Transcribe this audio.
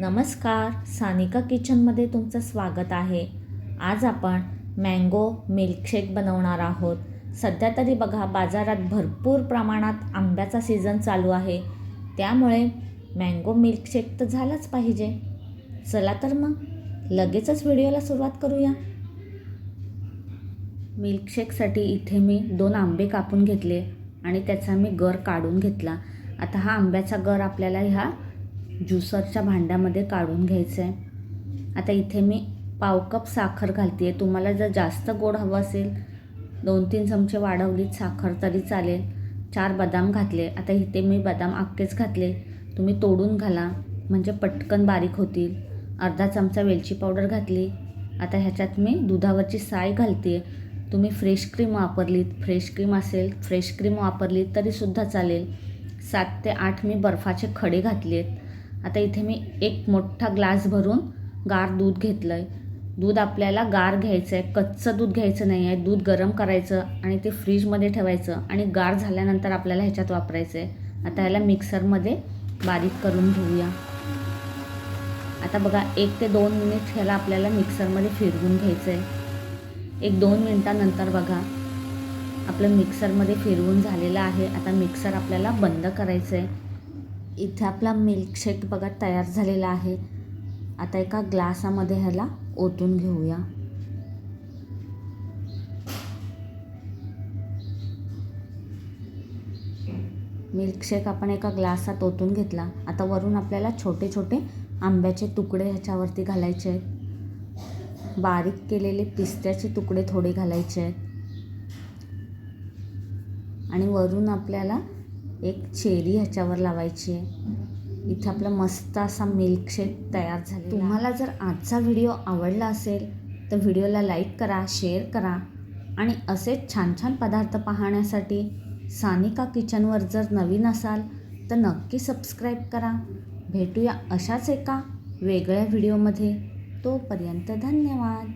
नमस्कार सानिका किचनमध्ये तुमचं स्वागत आहे. आज आपण मँगो मिल्कशेक बनवणार आहोत. सध्या तरी बघा बाजारात भरपूर प्रमाणात आंब्याचा सीझन चालू आहे. त्यामुळे मँगो मिल्कशेक तर झालाच पाहिजे. चला तर मग लगेचच व्हिडिओला सुरुवात करूया. मिल्कशेकसाठी इथे मी दोन आंबे कापून घेतले आणि त्याचा मी गर काढून घेतला. आता हा आंब्याचा गर आपल्याला ह्या ज्युसरच्या भांड्यामध्ये काढून घ्यायचं. आहे आता इथे मी पाव कप साखर घालते आहे तुम्हाला जर जास्त गोड हवं असेल दोन तीन चमचे वाढवलीत साखर तरी चालेल. चार बदाम घातले. आता इथे मी बदाम अख्खेच घातले. तुम्ही तोडून घाला. म्हणजे पटकन बारीक होतील. अर्धा चमचा वेलची पावडर घातली. आता ह्याच्यात मी दुधावरची साय घालते तुम्ही फ्रेश क्रीम वापरलीत. फ्रेश क्रीम असेल फ्रेश क्रीम वापरलीत तरीसुद्धा चालेल. सात ते आठ मी बर्फाचे खडे घातले आहेत आता इथे मी एक मोठा ग्लास भरून गार दूध घेतलं आहे दूध आपल्याला गार घ्यायचं आहे कच्चं दूध घ्यायचं नाही आहे दूध गरम करायचं आणि ते फ्रीजमध्ये ठेवायचं आणि गार झाल्यानंतर आपल्याला ह्याच्यात वापरायचं आहे आता ह्याला मिक्सरमध्ये बारीक करून घेऊया. आता बघा एक ते दोन मिनिट ह्याला आपल्याला मिक्सरमध्ये फिरवून घ्यायचं आहे एक दोन मिनटानंतर बघा आपलं मिक्सरमध्ये फिरवून झालेलं आहे. आता मिक्सर आपल्याला बंद करायचं आहे इथे आपला मिल्कशेक बघा तयार झालेला आहे. आता एका ग्लासामध्ये ह्याला ओतून घेऊया. मिल्कशेक आपण एका ग्लासात ओतून घेतला. आता वरून आपल्याला छोटे छोटे आंब्याचे तुकडे ह्याच्यावरती घालायचे आहेत. बारीक केलेले पिस्त्याचे तुकडे थोडे घालायचे आहेत. आणि वरून आपल्याला एक चेरी ह्याच्यावर लावायची आहे. इथं आपला मस्त असा मिल्कशेक तयार झाला तुम्हाला जर आजचा व्हिडिओ आवडला असेल तर व्हिडिओला लाईक करा शेअर करा. आणि असेच छान छान पदार्थ पाहण्यासाठी सानिका किचनवर जर नवीन असाल तर नक्की सबस्क्राईब करा. भेटूया अशाच एका वेगळ्या व्हिडिओमध्ये तोपर्यंत धन्यवाद.